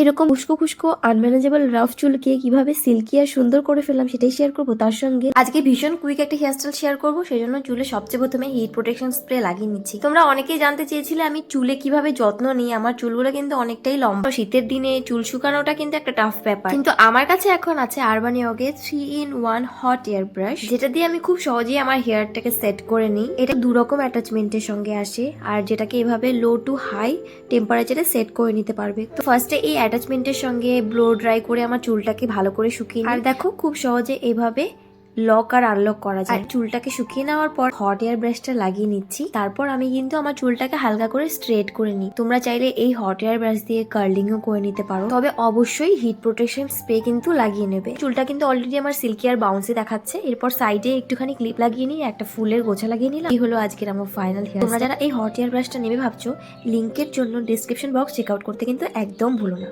এরকম খুশকো খুশকো unmanageable rough চুলকে কীভাবে সিল্কি আর সুন্দর করে ফেললাম সেটাই শেয়ার করব। তার সঙ্গে আজকে ভীষণ কুইক একটা হেয়ারস্টাইল শেয়ার করব সেই জন্য চুলে সবচেয়ে প্রথমে হিট প্রোটেকশন স্প্রে লাগিয়ে নিচ্ছি। তোমরা অনেকেই জানতে চেয়েছিলে আমি চুলে কীভাবে যত্ন নিই, আমার চুলগুলো কিন্তু অনেকটাই লম্বা। শীতের দিনে চুল শুকানোটা কিন্তু একটা টাফ ব্যাপার। কিন্তু আমার কাছে এখন আছে আরবানি অগে three in one hot air brush যেটা দিয়ে আমি খুব সহজেই আমার হেয়ারটাকে সেট করে নিই। এটা দু রকম অ্যাটাচমেন্টের সঙ্গে আসে, আর যেটাকে এভাবে লো টু হাই টেম্পারেচারে সেট করে নিতে পারবে। তো ফার্স্টে এই অ্যাটাচমেন্টের সঙ্গে ব্লো ড্রাই করে আমার চুলটাকে ভালো করে শুকিয়ে আর দেখো খুব সহজে এভাবে লক আর আনলক করা যায়। চুলটাকে শুকিয়ে নেওয়ার পর হট এয়ার ব্রাশটা লাগিয়ে নিচ্ছি। তারপর আমি কিন্তু আমার চুলটাকে হালকা করে স্ট্রেট করে নিই। তোমরা চাইলে এই হট এয়ার ব্রাশ দিয়ে কার্লিংও করে নিতে পারো। তবে অবশ্যই হিট প্রোটেকশন স্প্রে কিন্তু লাগিয়ে নেবে। চুলটা কিন্তু অলরেডি আমার সিল্কি আর বাউন্সি দেখাচ্ছে। এরপর সাইডে একটুখানি ক্লিপ লাগিয়ে নিয়ে একটা ফুলের গোছা লাগিয়ে নিলাম। এই হলো আজকের আমার ফাইনাল হেয়ার তোমরা যারা এই হট এয়ার ব্রাশটা নেবে ভাবছ লিঙ্কের জন্য ডিসক্রিপশন বক্স চেক আউট করতে কিন্তু একদম ভুলো না।